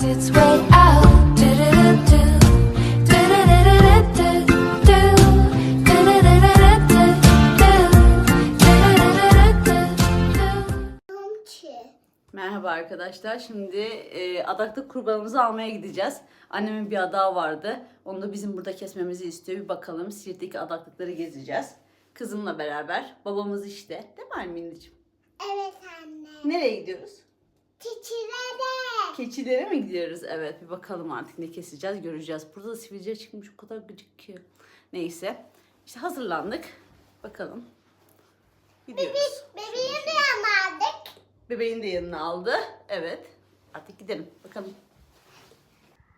worked its way out. Do-do-do-do. Do-do-do-do-do-do. Do-do-do-do-do-do. Merhaba arkadaşlar. Şimdi e, adaklık kurbanımızı almaya gideceğiz. Annemin bir adağı vardı. Onu da bizim burada kesmemizi istiyor. Bir bakalım Siirt'teki adaklıkları gezeceğiz. Kızımla beraber. Babamız işte. Değil mi Alminiciğim? Evet anne. Nereye gidiyoruz? Çiçilere. Keçilere mi gidiyoruz? Evet bir bakalım artık ne keseceğiz göreceğiz. Burada da sivilce çıkmış o kadar gıcık ki. Neyse. İşte hazırlandık. Bakalım. Gidiyoruz. Bebeği de yanardık. Bebeğin de yanına aldı. Evet. Artık gidelim. Bakalım.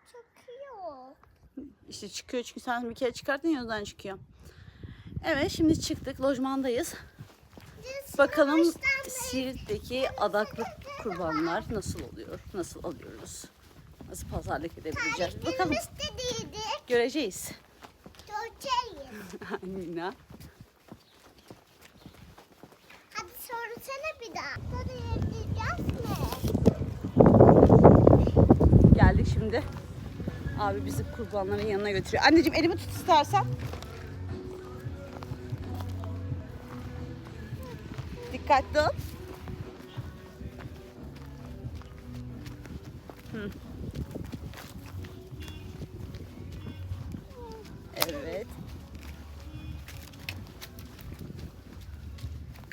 Çıkıyor. İşte çıkıyor çünkü sen bir kere çıkarttın ya ondan çıkıyor. Evet şimdi çıktık lojmandayız. Bakalım Siirt'teki adaklık kurbanlar nasıl oluyor? Nasıl alıyoruz? Nasıl pazarlık edebileceğiz? Bakalım Biz de değildik. göreceğiz. Çocuğuyuz. Amina. Hadi sorsana bir daha. Geldik şimdi. Abi bizi kurbanların yanına götürüyor. Anneciğim elimi tut istersen. Dikkatli ol.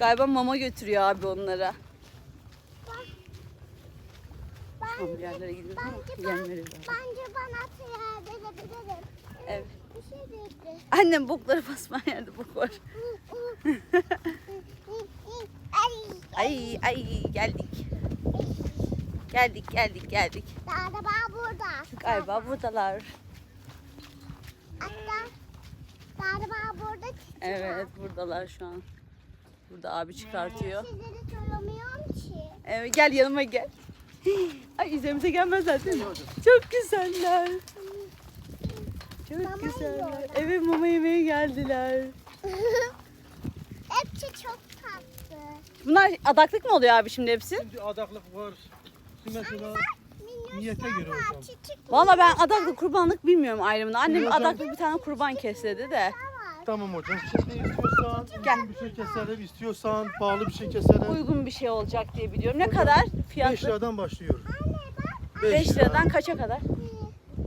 Galiba mama götürüyor abi onlara. Tamam bir yerlere gidiyoruz ama Bence ben, yem veriyorlar. bence ben atı edebilirim. Evet. Bir şey dedi. Annem bokları basmayan yerde bok var. Ay. Ay ay geldik. Geldik geldik geldik. Araba burada. Galiba buradalar. Hatta araba burada. Evet buradalar şu an. Burada abi çıkartıyor. Sizleri soramıyorum ki. Evet gel yanıma gel. Ay üzerimize gelmezler değil mi? Çok güzeller. Çok Mama güzeller. yiyorlar. Evet mama yemeye geldiler. Hepsi çok tatlı. Bunlar adaklık mı oluyor abi şimdi hepsi? Şimdi adaklık var. Mesela Niyete göre hocam. Küçük Valla ben adaklık kurbanlık bilmiyorum ayrımını. Annem Hocam- adaklık bir tane kurban kes dedi de. Tamam hocam. Şimdi istiyorsan Gel. uygun bir şey keserim, istiyorsan pahalı bir şey keserim. Uygun bir şey olacak diye biliyorum. Ne kadar 5 fiyatı? liradan başlıyor. 5 liradan kaça kadar?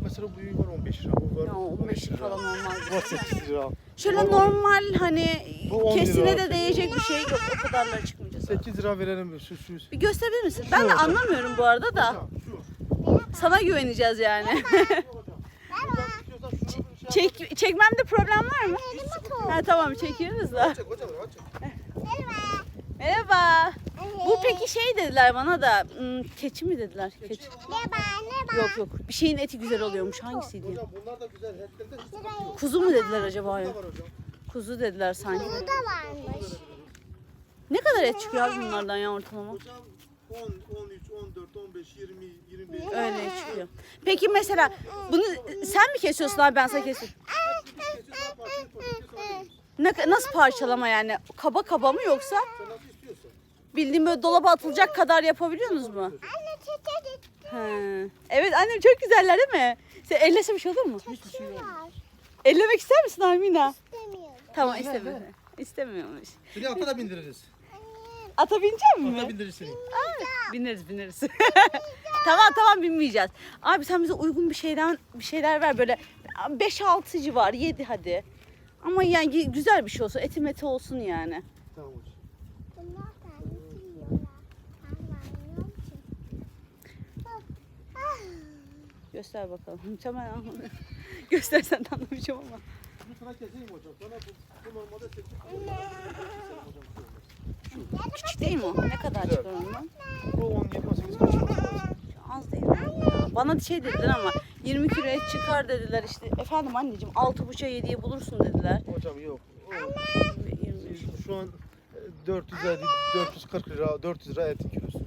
Mesela bu var 15 lira. Bu var Ya 15 lira falan olmaz. Var 8 lira. Şöyle Bu normal hani Bu 10 kesine lira. de değecek bir şey yok. O kadarlara çıkmayacağız. 8 lira verelim şu şu. Bir gösterebilir misin? Ben de anlamıyorum bu arada da. Hocam, şu. Sana güveneceğiz yani. Şu hocam. Hocam istiyorsan şunu bir şey yap. Çek, çekmemde problem var mı? Ha tamam çekiyoruz da. Merhaba. Merhaba. Bu peki şey dediler bana da. hmm, keçi mi dediler? Keçi. Merhaba, merhaba. Yok yok. Bir şeyin eti güzel oluyormuş. Hangisiydi? Hocam bunlar da güzel. Etlerde hiç sıkıntı yok. Kuzu mu dediler acaba ya? Var hocam. Kuzu dediler sanki. Bu da varmış. Ne kadar et çıkıyor abi bunlardan ya ortalama? Hocam 10, 13, 14, 15, 20, 25. Öyle çıkıyor. Peki mesela bunu sen mi kesiyorsun abi ben sana kesiyorum. Ne, nasıl parçalama yani? Kaba kaba mı yoksa bildiğin böyle dolaba atılacak kadar yapabiliyorsunuz mu? He. Evet annem çok güzeller değil mi? Sen ellese bir şey olur mu? Hiçbir şey var. Ellemek ister misin Almina? Demiyorum. Tamam istemiyor. İstemiyormuş. Seni ata da bindiririz. Ata binecek Ata mi? bindiririz seni. Bineriz bineriz. tamam tamam binmeyeceğiz. Abi sen bize uygun bir şeyden bir şeyler ver böyle 5-6 civarı 7 hadi. Ama yani güzel bir şey olsun. Eti meti olsun yani. Tamam. Göster bakalım. Tamam. Göstersen de anlamayacağım ama. Bunu sana keseyim hocam. Sana bu, bu normalde 8 Küçük değil mi o? Ne kadar çıkar ondan? Bu 17, 18 kaçıyor. Az değil? Bana şey dediler ama 20 kilo et çıkar dediler işte. Efendim anneciğim 6,5'a 7'ye bulursun dediler. Hocam yok. O, 20 şu, an e, 450, 440 lira, 400 lira etin kilosu.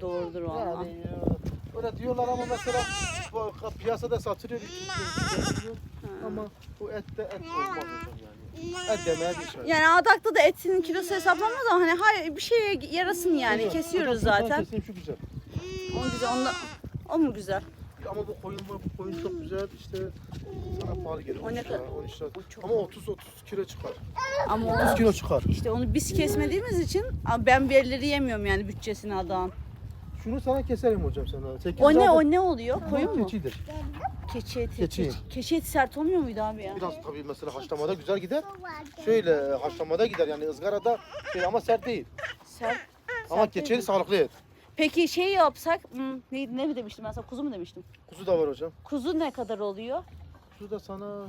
doğrudur valla. Yani ya, öyle diyorlar ama mesela piyasada satılıyor 200 lira. Ama bu ette et olmaz hocam yani. Et demeye geçer. Yani adakta da etinin kilosu hesaplanmaz ama hani hayır bir şeye yarasın yani Hocam, kesiyoruz tane zaten. keseyim, şu güzel. O güzel onda o mu güzel? ama bu koyun var, bu koyun çok güzel işte sana pahalı gelir. O ne 13 lira, kadar? 13 lira. çok Ama 30 30 kilo çıkar. Ama 30 o, kilo çıkar. işte onu biz kesmediğimiz için ben birileri yemiyorum yani bütçesini adağın. Şunu sana keserim hocam sana. 8 O ne zaten- o ne oluyor? Koyun mu? Keçidir. Keçi eti. Keçi. Keçi. Keçi eti sert olmuyor muydu abi ya? Biraz tabii mesela haşlamada güzel gider. Şöyle haşlamada gider yani ızgarada şey ama sert değil. Sert. Ama Sert keçeli değil mi? sağlıklı et. Peki şey yapsak, hmm, ne, ne mi demiştim ben sana kuzu mu demiştim? Kuzu da var hocam. Kuzu ne kadar oluyor? Kuzu da sana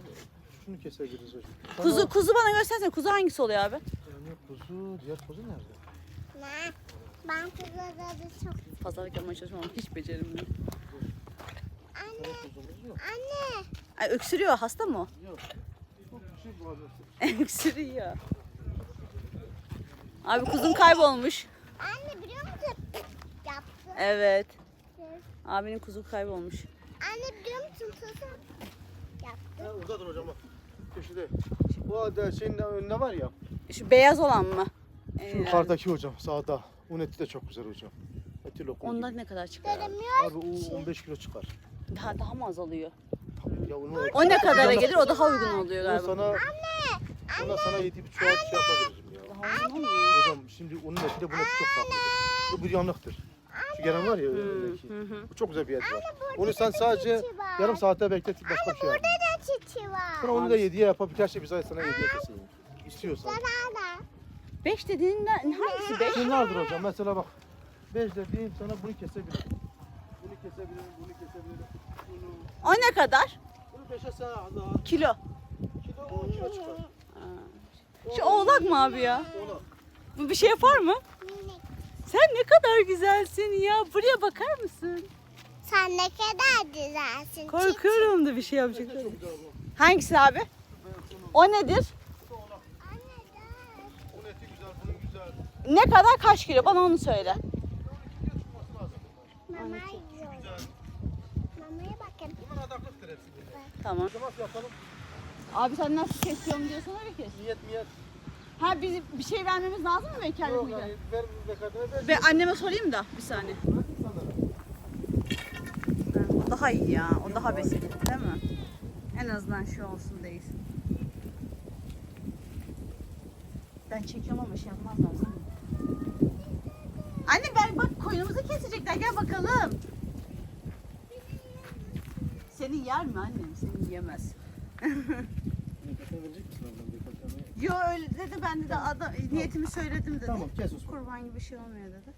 şunu kesebiliriz hocam. Sana- Kuzu kuzu bana göstersene. Kuzu hangisi oluyor abi? Yani kuzu, diğer kuzu nerede? Ne? Ben kızları çok... Pazarlık yapmaya çalışmam hiç beceremiyorum. Anne, anne. Ay öksürüyor. Hasta mı o? Yok. Şey öksürüyor. Abi kuzun kaybolmuş. Anne biliyor musun? Yaptı. Evet. Abinin kuzu kaybolmuş. Anne biliyor musun? Tuzum. Yaptı. Ha, oradadır hocam bak. Köşede. Bu da şeyin önünde var ya. Şu beyaz olan mı? Şu Ee, yukarıdaki hocam sağda. Un eti de çok güzel hocam. Eti lokum Ondan gibi. ne kadar çıkar? abi? O 15 kilo çıkar. Daha daha mı az alıyor? Ya onu, O ne kadara gelir? O daha uygun oluyor onu galiba. sana, ona sana yedi bir çuval şey yapabilirim ya. Daha uygun olmuyor. Hocam şimdi onun eti de bunun eti çok farklıdır. Bu bir yanlıktır. Şu gelen var ya önündeki. Hı hı. Bu çok güzel bir et var. Onu sen sadece keçi var. yarım saate bekletip başka bir şey yap. Burada da çiçi var. Sonra onu da yediye yapıp birkaç şey bize sana hediye keseyim. İstiyorsan. Beş dediğin ne- hangisi beş? Şunlardır hocam. Mesela bak. 5 dediğim sana bunu kesebilirim. Bunu kesebilirim, bunu kesebilirim. Bunu, O ne kadar? bunu 5'e sana daha Kilo. kilo 10 kilo çıkar. Şu oğlak mı abi ya? Ona. Bu bir şey yapar mı? Minik. Sen ne kadar güzelsin ya. Buraya bakar mısın? Sen ne kadar güzelsin. Korkuyorum da bir şey yapacak. Hangisi abi? O nedir? Güzel. Ne kadar kaç kilo? Bana onu söyle. Mama yiyor. Güzel. Mamaya bakın. Bunlar adaklıktır hepsi. Tamam. Yapalım? Abi sen nasıl kesiyorum diyorsan öyle kes. Niyet miyet. Ha biz bir şey vermemiz lazım mı Yok vekalimize? yani ver zekatını ver. Ben anneme sorayım da bir saniye. O daha iyi ya. O daha besin değil mi? En azından şu olsun değil. Ben çekiyorum ama şey yapmazlar? Anne ben bak koyunumuzu kesecekler gel bakalım. Seni yer mi annem? Seni yemez. Yo öyle dedi ben de adam niyetimi söyledim dedi. Tamam kes Osman. Kurban gibi bir şey olmuyor dedi.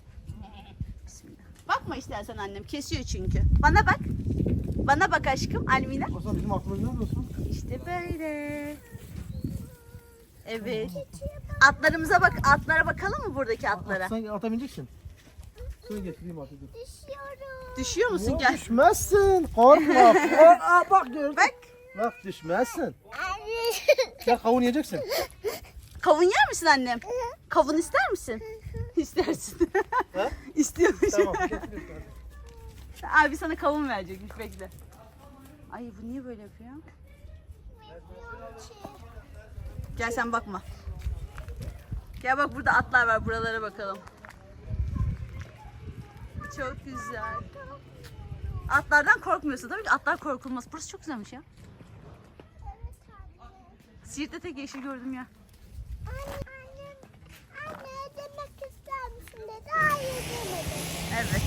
Bismillah. Bakma istersen annem kesiyor çünkü. Bana bak. Bana bak aşkım Almina. Osman bizim aklımız ne olsun? İşte böyle. Evet. Atlarımıza bak. Atlara bakalım mı buradaki atlara? Sen ata bineceksin. Şöyle getireyim dur. Düşüyorum. Düşüyor musun? Gel. Düşmezsin. Korkma. Aa, bak gör. Bak. Bak düşmezsin. Gel kavun yiyeceksin. Kavun yer misin annem? Kavun ister misin? İstersin. Ha? İstiyormuş. tamam. getiriyorum. Abi sana kavun verecekmiş bekle. Ay bu niye böyle yapıyor? Gel sen bakma. Gel bak burada atlar var buralara bakalım. Çok güzel. Atlardan korkmuyorsun tabii ki atlar korkulmaz. Burası çok güzelmiş ya. Siirt'te tek yeşil gördüm ya. Evet.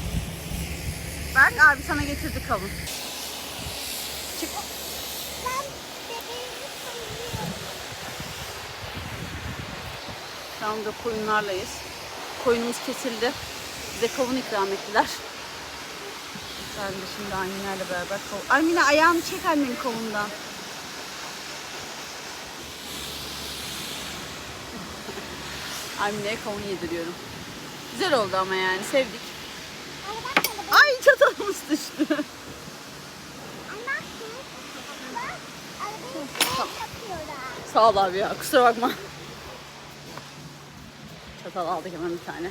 Bak abi sana getirdi kavun. Çık. Ben bebeğimi. Şu anda koyunlarlayız. Koyunumuz kesildi. Bize kavun ikram ettiler. Ben de şimdi annelerle beraber kavun... Almina ayağını çek annenin kavundan. Almina'ya kavun yediriyorum. Güzel oldu ama yani sevdik. Ay çatalımız düştü. Sağ ol abi ya kusura bakma. Çatal aldık hemen bir tane.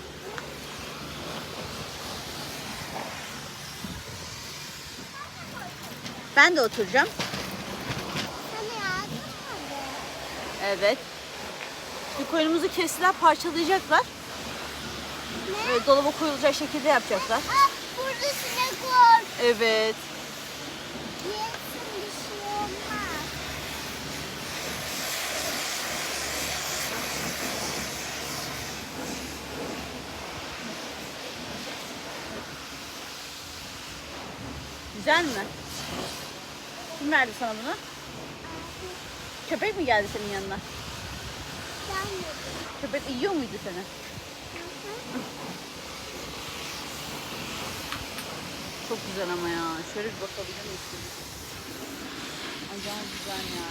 Ben de oturacağım. Evet. Şimdi koyunumuzu kestiler, parçalayacaklar. Ve dolaba koyulacak şekilde yapacaklar. Ah burada sinek var. Evet. Yesin bir şey olmaz. Güzel mi? Kim verdi sana bunu? Köpek mi geldi senin yanına? Ben yedim. Köpek yiyor muydu seni? Çok güzel ama ya. Şöyle bir bakabilir misin? Acayip güzel ya.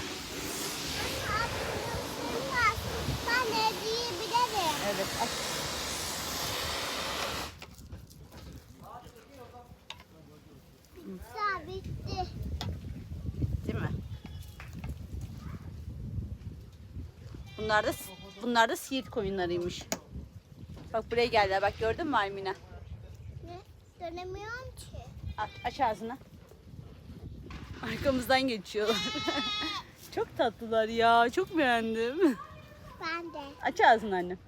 Ben de diyebilirim. Evet. aç. Güzel bitti. Değil mi? Bunlar da bunlar da siirt koyunlarıymış. Bak buraya geldiler. Bak gördün mü Almina? Ne? Dönemiyorum ki. Aç, aç ağzını. Arkamızdan geçiyorlar. Çok tatlılar ya. Çok beğendim. Ben de. Aç ağzını annem.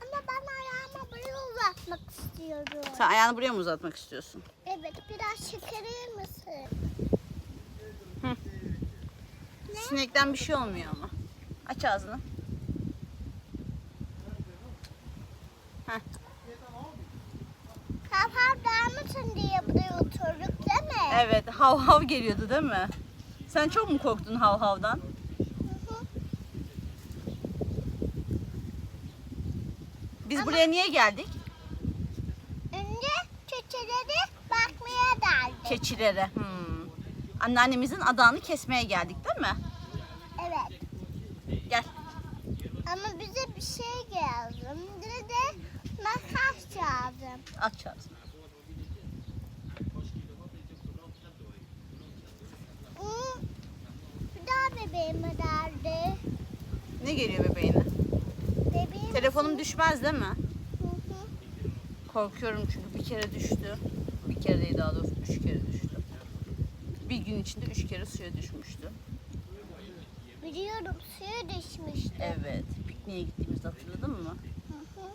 Ama ben ayağımı buraya uzatmak istiyorum. Sen ayağını buraya mı uzatmak istiyorsun? Evet biraz şekerir misin? Sinekten bir şey olmuyor ama. Aç ağzını. Kafam dağılmasın diye buraya oturduk değil mi? Evet, hav hav geliyordu değil mi? Sen çok mu korktun hav havdan? Biz buraya niye geldik? Önce keçilere bakmaya geldik. Keçilere. Hmm. Anneannemizin adağını kesmeye geldik değil mi? Evet. Gel. Ama bize bir şey geldi. Bir de makas lazım. Aç ağzını. Hmm. Bir daha bebeğime derdi. Ne geliyor bebeğine? Bebeğim. Telefonum düşmez değil mi? Hı hı. Korkuyorum çünkü bir kere düştü. Bir kere değil daha doğrusu üç kere düştü. Bir gün içinde üç kere suya düşmüştü. Biliyorum suya düşmüştü. Evet. Pikniğe gittiğimizde hatırladın mı? Hı hı.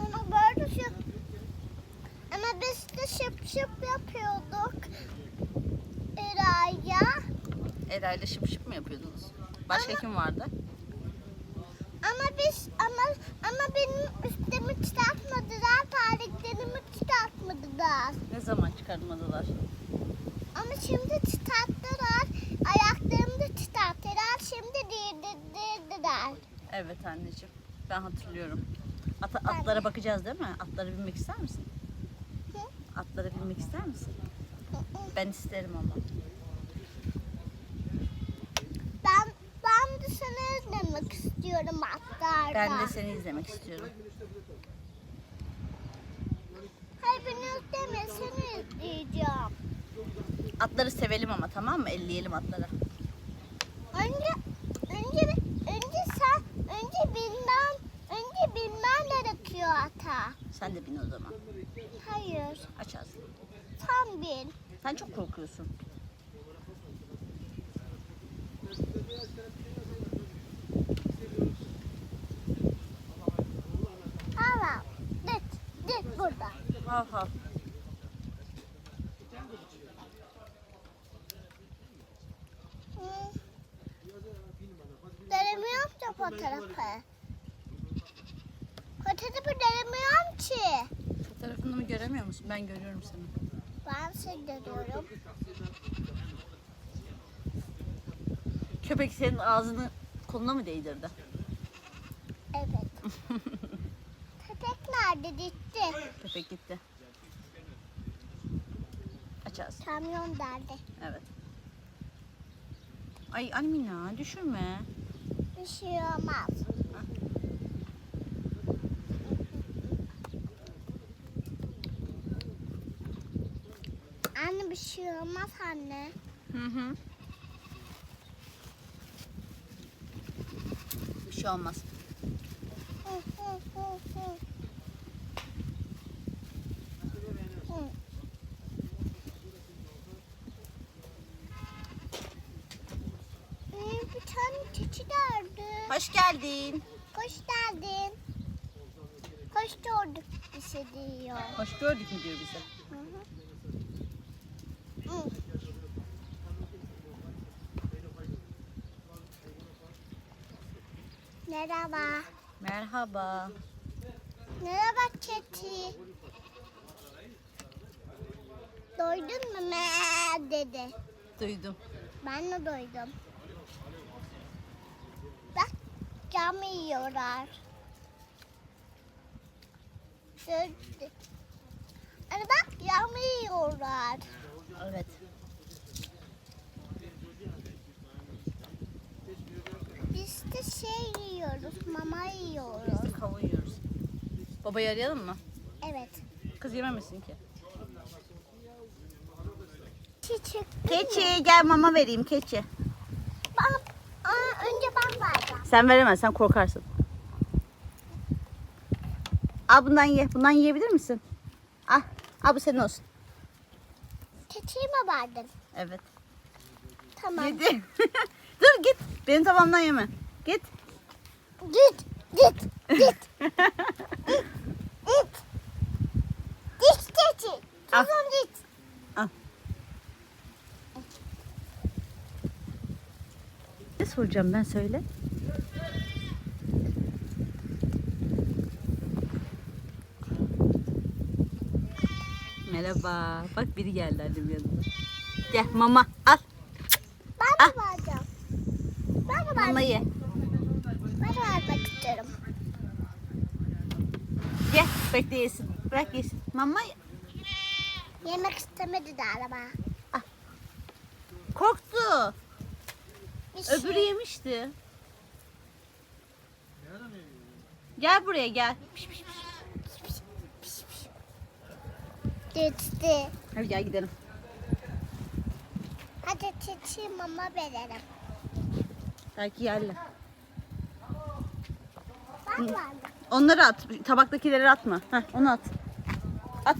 Ama böyle şu... Ama biz de şıp şıp yapıyorduk. Eray'a. Ela ile şıp şıp mı yapıyordunuz? Başka kim vardı? Ama biz ama ama benim üstümü çıkartmadılar, terliklerimi çıkartmadılar. Ne zaman çıkartmadılar? Ama şimdi çıkarttılar, ayaklarımı da çıkarttılar, şimdi değdirdiler. Evet anneciğim. Ben hatırlıyorum. De. atlara bakacağız değil mi? Atlara binmek ister misin? Hı? Atlara binmek ister misin? Ben isterim ama. Ben ben de seni izlemek istiyorum atlarda. Ben de seni izlemek istiyorum. İzleme, seni izleyeceğim. Atları sevelim ama tamam mı? Elleyelim atları. Önce önce önce sen önce bilmem önce bilmem gerekiyor ata. Sen de bin o zaman. Hayır, Aç ağzını. sen bin. Sen çok korkuyorsun. Tamam. Dit, dit burada. Hav hav. Hı. Göremiyorum ki fotoğrafı. Fotoğrafı göremiyorum ki. Fotoğrafını mı göremiyor musun? Ben görüyorum seni. Ben seni görüyorum. Köpek senin ağzını koluna mı değdirdi? Evet. Nerede gitti? Köpek gitti. Aç ağzını. Kamyon nerede? Evet. Ay Almina düşürme. Bir şey olmaz. Anne bir şey olmaz anne. Hı hı. Bir şey olmaz. Hı, hı, hı. Hı. Ee, Bir tane keçi gördüm. Hoş geldin. Hoş geldin. Hoş hoş bir şey. Hoş gördük mü diyor bize. Hı. Merhaba. Merhaba. Merhaba Keti. Doydun mu me dedi. Duydum. Ben de doydum. Bak cam yiyorlar. Dur. Hani bak cam yiyorlar. Evet. Biz de şey yiyoruz, mama yiyoruz. Biz de kavun yiyoruz. Babayı arayalım mı? Evet. Kız yememesin ki. Çiçek. Keçi gel mama vereyim keçi. Ben, aa, önce ben vereceğim. Sen veremezsen korkarsın. Al bundan ye. Bundan yiyebilir misin? Al. Al bu senin olsun. Keçiyi mi verdin? Evet. Tamam. Yedi. Dur git. Benim tabağımdan yeme. Git. Git, git, git. Git. Git keçi. Al. Kızım git. Ne soracağım ben söyle. Merhaba. Bak biri geldi annem yanına. Gel mama al. Ben de vereceğim. Ben de Mama ye. Ben de vermek istiyorum. Gel bekle yesin. Bırak yesin. Mama ye. Yemek istemedi galiba. korktu. Bir şey- Öbürü yemişti. Gel buraya gel. Piş, piş, piş. Gitti. Hadi gel gidelim. Hadi keçi mama verelim. Belki yerler. Onları at. Tabaktakileri atma. Heh, onu at. At.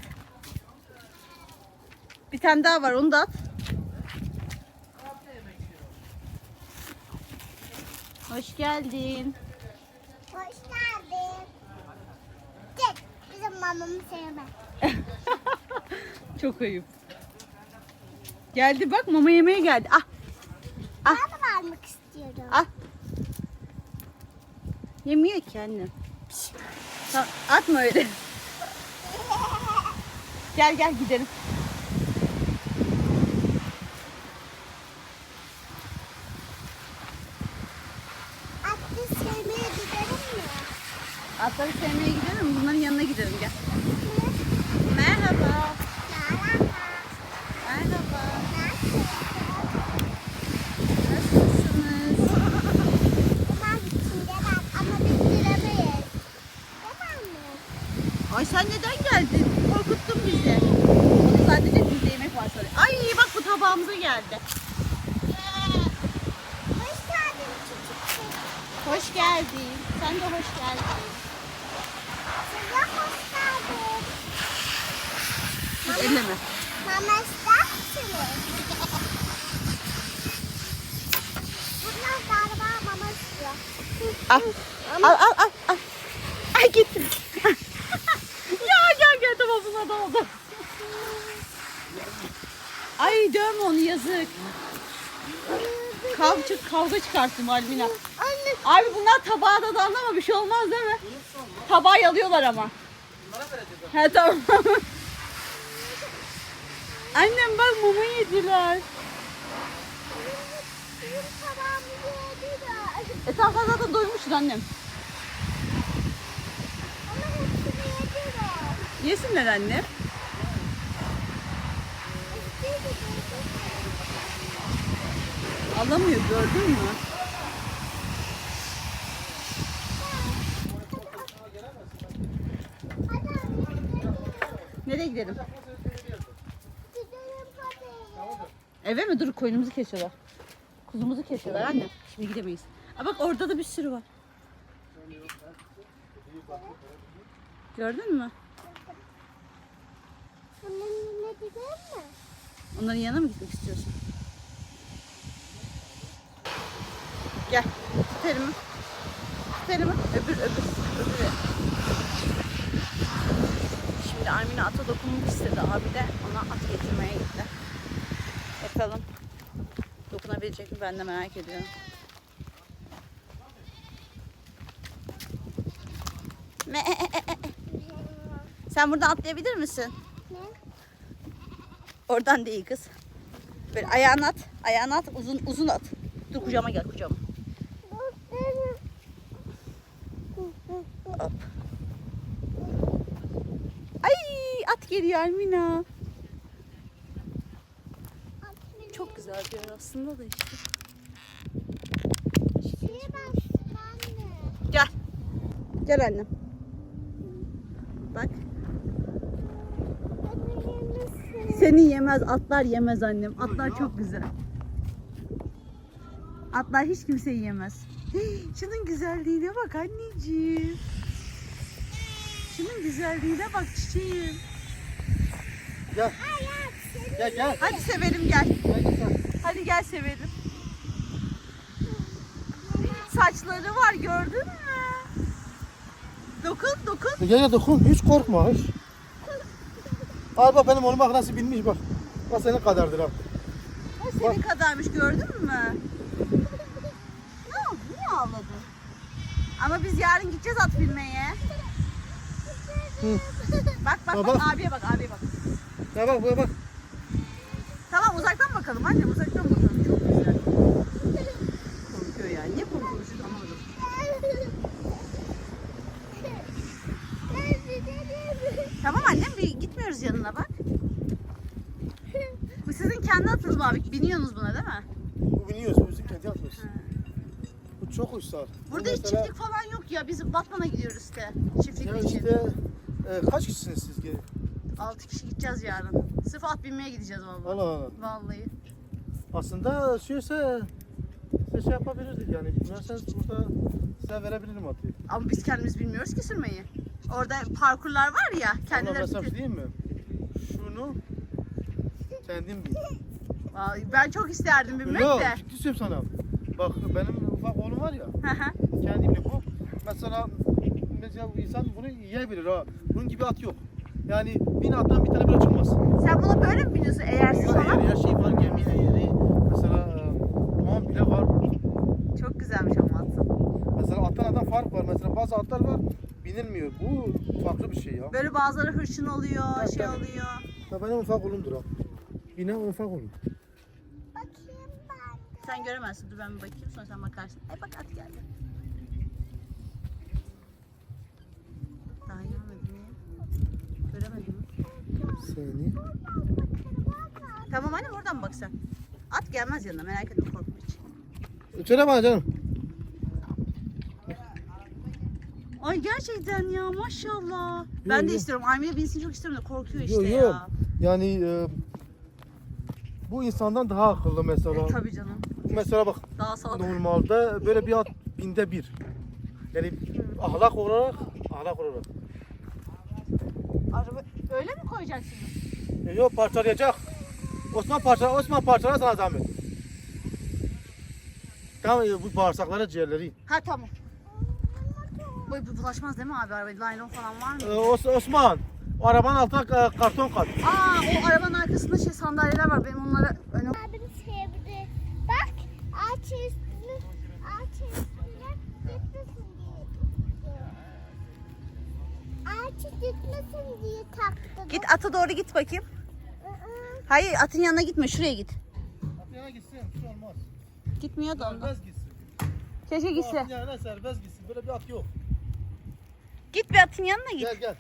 Bir tane daha var. Onu da at. Hoş geldin. Hoş geldin. Git. Bizim mamamı sevme. Çok ayıp. Geldi bak mama yemeye geldi. Ah Ah. Ben de vermek istiyorum. ah. Yemiyor ki anne. Tamam, atma öyle. Gel gel gidelim. Atlı sevmeye gidelim mi? Atları sevmeye gidelim. Bunların yanına gidelim gel. Merhaba. Merhaba. Merhaba. Nasılsın? Nasılsınız? Bunlar içinde var ama biz giremeyiz. Tamam mı? Ay sen neden geldin? Korkuttun bizi. Onu sadece bizde yemek var sonra. Ay bak bu tabağımıza geldi. Hoş geldin kız. Hoş geldin. Sen de hoş geldin. Size hoş geldin. Dur elleme. Mama ister misiniz? Bunlar galiba mama istiyor. Al. Al al al. al. Ay gitti. ya gel gel tamam buna da oldu. Ay dövme onu yazık. Kavga, kavga çıkarttım Almina. Anne Abi bunlar tabağa da damla ama bir şey olmaz değil mi? Tabağı yalıyorlar ama. He tamam. Annem bak mama yediler. E tamam sen zaten doymuşsun annem. Yesinler anne. Alamıyor gördün mü? Nereye gidelim? Eve mi? Dur koyunumuzu kesiyorlar. Kuzumuzu kesiyorlar anne. Şimdi gidemeyiz. Aa, bak orada da bir sürü var. Gördün mü? Bunun yanına gidelim mi? Onların yanına mı gitmek istiyorsun? Gel. Tut elimi. Öbür öbür. Öbürü. Armina ata dokunmak istedi. Abi de ona at getirmeye gitti. Bakalım dokunabilecek mi ben de merak ediyorum. Me- Sen buradan atlayabilir misin? Ne? Oradan değil kız. Böyle ayağını at, ayağını at, uzun uzun at. Dur kucağıma gel kucağıma. Hop. Ay Almina. Çok güzel bir yer aslında da işte. Gel. Gel annem. Bak. Seni yemez, atlar yemez annem. Atlar çok güzel. Atlar hiç kimseyi yemez. Şunun güzelliğine bak anneciğim. Şunun güzelliğine bak çiçeğim. Gel. Gel. Hadi sevelim gel. Gel gel. Hadi gel sevelim. Saçları var gördün mü? Dokun dokun. Gel gel dokun. Hiç korkma hiç. Al bak benim oğlum bak nasıl binmiş bak. Bak senin kadardır abi. O senin kadarmış gördün mü? Ne oldu? Niye ağladın? Ama biz yarın gideceğiz at binmeye. Hı. Bak bak Baba. bak abiye bak abiye bak. Ya bak buraya bak. Bakalım anne uzaktan bakalım. Çok güzel. Korkuyor ya. Niye korkuyormuş anlamadım. Tamam annem bir gitmiyoruz yanına bak. Bu sizin kendi atınız mı abi? Biniyorsunuz buna değil mi? Bu biniyoruz. Bu bizim kendi atıyoruz. Bu çok uysal. Burada Bu hiç mesela- çiftlik falan yok ya. Biz Batman'a gidiyoruz işte. Çiftlik Ya için. işte e, kaç kişisiniz siz? Gel. 6 kişi gideceğiz yarın. Sırf at binmeye gideceğiz vallahi. Allah Allah. Vallahi. Aslında şeyse size şey yapabilirdik yani. Bilmezseniz burada size verebilirim atıyı. Ama biz kendimiz bilmiyoruz ki sürmeyi. Orada parkurlar var ya. Ama Kendileri mesela bir şey diyeyim mi? Şunu kendim. Vallahi ben çok isterdim binmek Yok de. ciddi söylüyorum sana. Bak benim ufak oğlum var ya. Kendimle bu. Mesela mesela insan bunu yiyebilir ha. Bunun gibi at yok. Yani bin attan bir tane bile çıkmaz. Sen buna böyle mi biniyorsun eğer Yok, falan? her, her şey var gemi yeri. Mesela e, tamam bile var. Çok güzelmiş ama atın. Mesela attan attan fark var. Mesela bazı atlar var binilmiyor. Bu farklı bir şey ya. Böyle bazıları hırçın oluyor, Evet, şey tabii. oluyor. Ya benim ufak oğlumdur ha. Yine ufak oğlum. Bakayım ben. Sen göremezsin. Dur ben bir bakayım sonra sen bakarsın. Ay bak at geldi. Daha görmedim ya. Göremedim. Seni. Tamam anne oradan bak sen. At gelmez yanına merak etme korkma hiç. Bana canım. Ay gerçekten ya maşallah. ben de yo. istiyorum. Armiye binsin çok istiyorum da korkuyor işte Yok ya. yok. Yani e, bu insandan daha akıllı mesela. E, tabii canım. Mesela bak Daha salak. normalde böyle bir at binde bir. Yani ahlak olarak ahlak olarak. Öyle mi koyacaksınız? E, yok parçalayacak. Osman parçala, Osman parçala sana zahmet. Tamam e, bu bağırsakları ciğerleri. Ha tamam. Bu, bu bulaşmaz değil mi abi araba? Naylon falan var mı? E, Os- Osman o arabanın altına e, karton kat. Aa o arabanın arkasında şey sandalyeler var. Benim onlara öne... Abim sevdi. Bak ağaç üstüne, ağaç üstüne gitmesin Gitmesin diye taktı. Git ata doğru git bakayım. Hayır atın yanına gitme şuraya git. Yana gitsin bir şey olmaz. Gitmiyor da ondan. Serbest gitsin. Keşke gitse. atın yanına serbest gitsin. Böyle bir at yok. Git bir atın yanına git. Gel gel.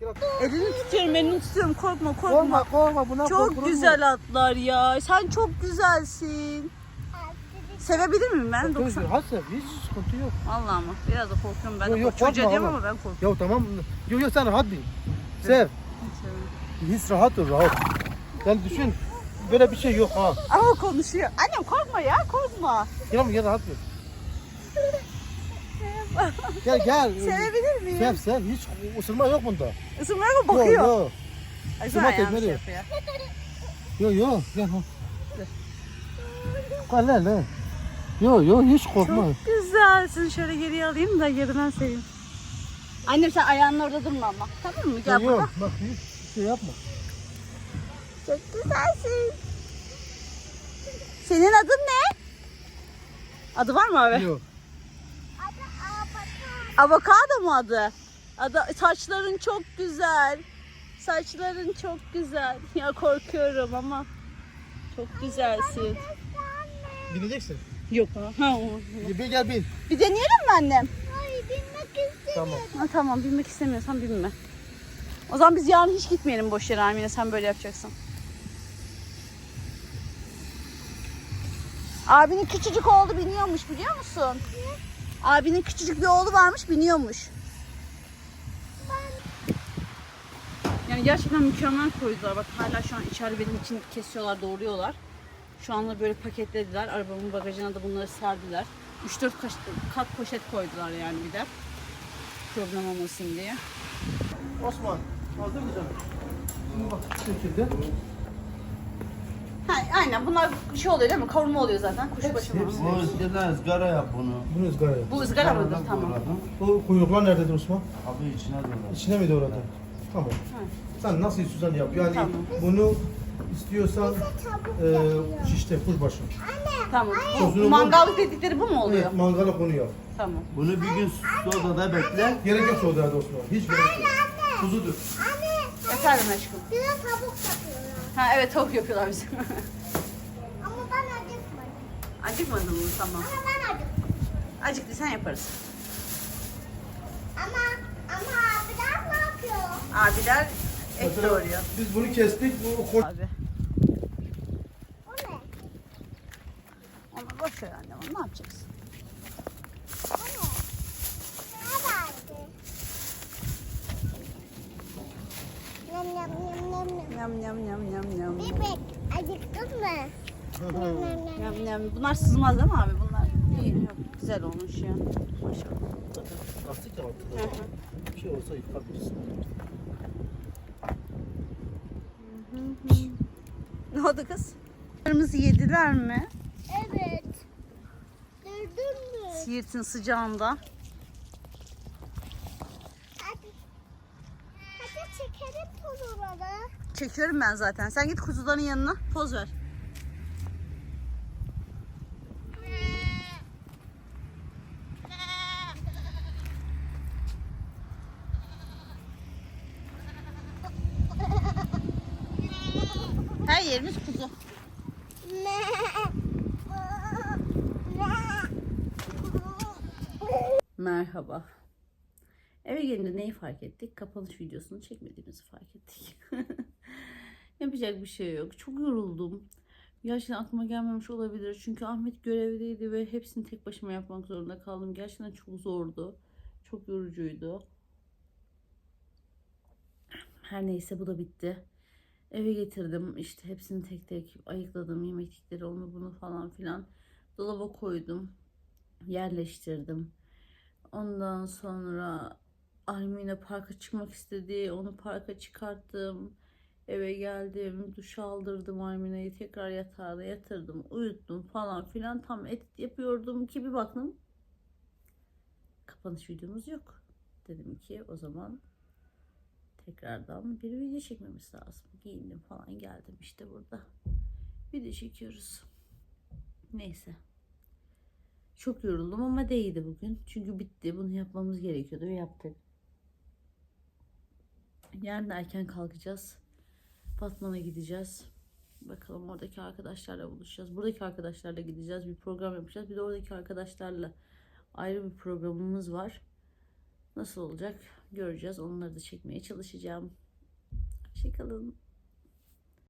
Gel at. Elini tutuyorum elini tutuyorum korkma korkma. Korkma korkma buna Çok korkulur mu? güzel atlar ya. Sen çok güzelsin. Sevebilir miyim ben? Çok Doksan. güzel. Hadi sev, hiç sıkıntı yok. Allah mı? Biraz da korkuyorum ben. Yok, yok. Çocuğa korkma diyorum ama. ben korkuyorum. Ya tamam. Yok yok sen rahat bin. Sev. Hiç rahat ol rahat. Yani düşün. Böyle bir şey yok ha. Ama konuşuyor. Annem korkma ya korkma. Gel gel rahat ol. Gel gel. Sevebilir miyim? Sev sev. Hiç ısırma yok bunda. Isınmaya mı Yok bakıyor? yok. Ay, Isırma tekmeli. şey yapıyor. Yok yok. Gel. Gel lan lan. Yok yok hiç korkma. Çok güzelsin. Şöyle geriye alayım da geriden seveyim. Annem sen ayağının orada durma ama. Tamam mı? Gel burada. Yok bak hiç şey yapma. Çok güzelsin. Senin adın ne? Adı var mı abi? Yok. Adı Abata. Avokado mu adı? adı? Saçların çok güzel. Saçların çok güzel. Ya korkuyorum ama çok güzelsin. Bineceksin. Yok ha. ha o. Bir gel bin. Bir deneyelim mi annem? Hayır binmek istemiyorum. Tamam. Ha, tamam binmek istemiyorsan binme. O zaman biz yarın hiç gitmeyelim boş yere Amine sen böyle yapacaksın. Abinin küçücük oğlu biniyormuş biliyor musun? Abinin küçücük bir oğlu varmış biniyormuş. Yani gerçekten mükemmel koydular. Bak hala şu an içeride benim için kesiyorlar, doğruyorlar. Şu anda böyle paketlediler. Arabamın bagajına da bunları serdiler. 3-4 kaş- kat poşet koydular yani bir de. Problem olmasın diye. Osman. Hazır mısın? Şimdi bak şu şekilde. Ha, aynen bunlar şey oluyor değil mi? Kavurma oluyor zaten. Kuşbaşı mı? hepsi. Bu eskiden ızgara yap bunu. Bunu ızgara yap. Bu ızgara mıdır? Izgaradan Tamam. doğradım. Bu kuyruklar nerededir Osman? Abi içine doğradım. İçine mi doğradın? Tamam. Sen nasıl istiyorsan yap. Yani Tamam. bunu istiyorsan e, yapıyor. işte kuşbaşı. Tamam. Bu mangallık dedikleri bu mu oluyor? Evet, mangala konu yap. Tamam. Bunu bir gün sodada bekle. Gerek yok soda Osman. Hiç gerek yok. Tuzudur. Anne Efendim aşkım. bir de tavuk yapıyorlar. Ha evet tavuk yapıyorlar bizim. Ama ben acıkmadım. Acıkmadın mı? Tamam. Ama ben acıktım. Acıktıysan yaparız. Ama ama abiler ne yapıyor? Abiler et Mesela doğruyor. Biz bunu kestik. Bu koç Abi. O ne? Onu boş ver annem. onu Ne yapacaksın? O ne? Ne vardı? Nem nem nem nem nem. Yam yam yam yam yam. Bebek acıktın mı? Nem nem nem. Yam yam. Bunlar sızmaz değil mi abi? Bunlar iyi. Yok, güzel olmuş ya. Maşallah. lastik de var. Bir şey olsa yıkatmışsın. Ne oldu kız? Kırmızı yediler mi? Evet. Gördün mü? Siirt'in sıcağında. Hadi. Hadi çekelim kuzuları. Çekiyorum ben zaten. Sen git kuzuların yanına poz ver. Her yerimiz kuzu. Merhaba. Eve gelince neyi fark ettik? Kapanış videosunu çekmediğimizi fark ettik. Yapacak bir şey yok. Çok yoruldum. Gerçekten aklıma gelmemiş olabilir. Çünkü Ahmet görevdeydi ve hepsini tek başıma yapmak zorunda kaldım. Gerçekten çok zordu. Çok yorucuydu. Her neyse bu da bitti. Eve getirdim. İşte hepsini tek tek ayıkladım. Yemeklikleri onu bunu falan filan. Dolaba koydum. Yerleştirdim. Ondan sonra Almina parka çıkmak istedi. Onu parka çıkarttım. Eve geldim. Duş aldırdım Almina'yı. Tekrar yatağına yatırdım. Uyuttum falan filan. Tam et yapıyordum ki bir baktım. Kapanış videomuz yok. Dedim ki o zaman tekrardan bir video çekmemiz lazım. Giyindim falan geldim işte burada. Video çekiyoruz. Neyse. Çok yoruldum ama değdi bugün. Çünkü bitti. Bunu yapmamız gerekiyordu ve yaptık. Yarın erken kalkacağız. Batman'a gideceğiz. Bakalım oradaki arkadaşlarla buluşacağız. Buradaki arkadaşlarla gideceğiz. Bir program yapacağız. Bir de oradaki arkadaşlarla ayrı bir programımız var. Nasıl olacak göreceğiz. Onları da çekmeye çalışacağım. Hoşçakalın.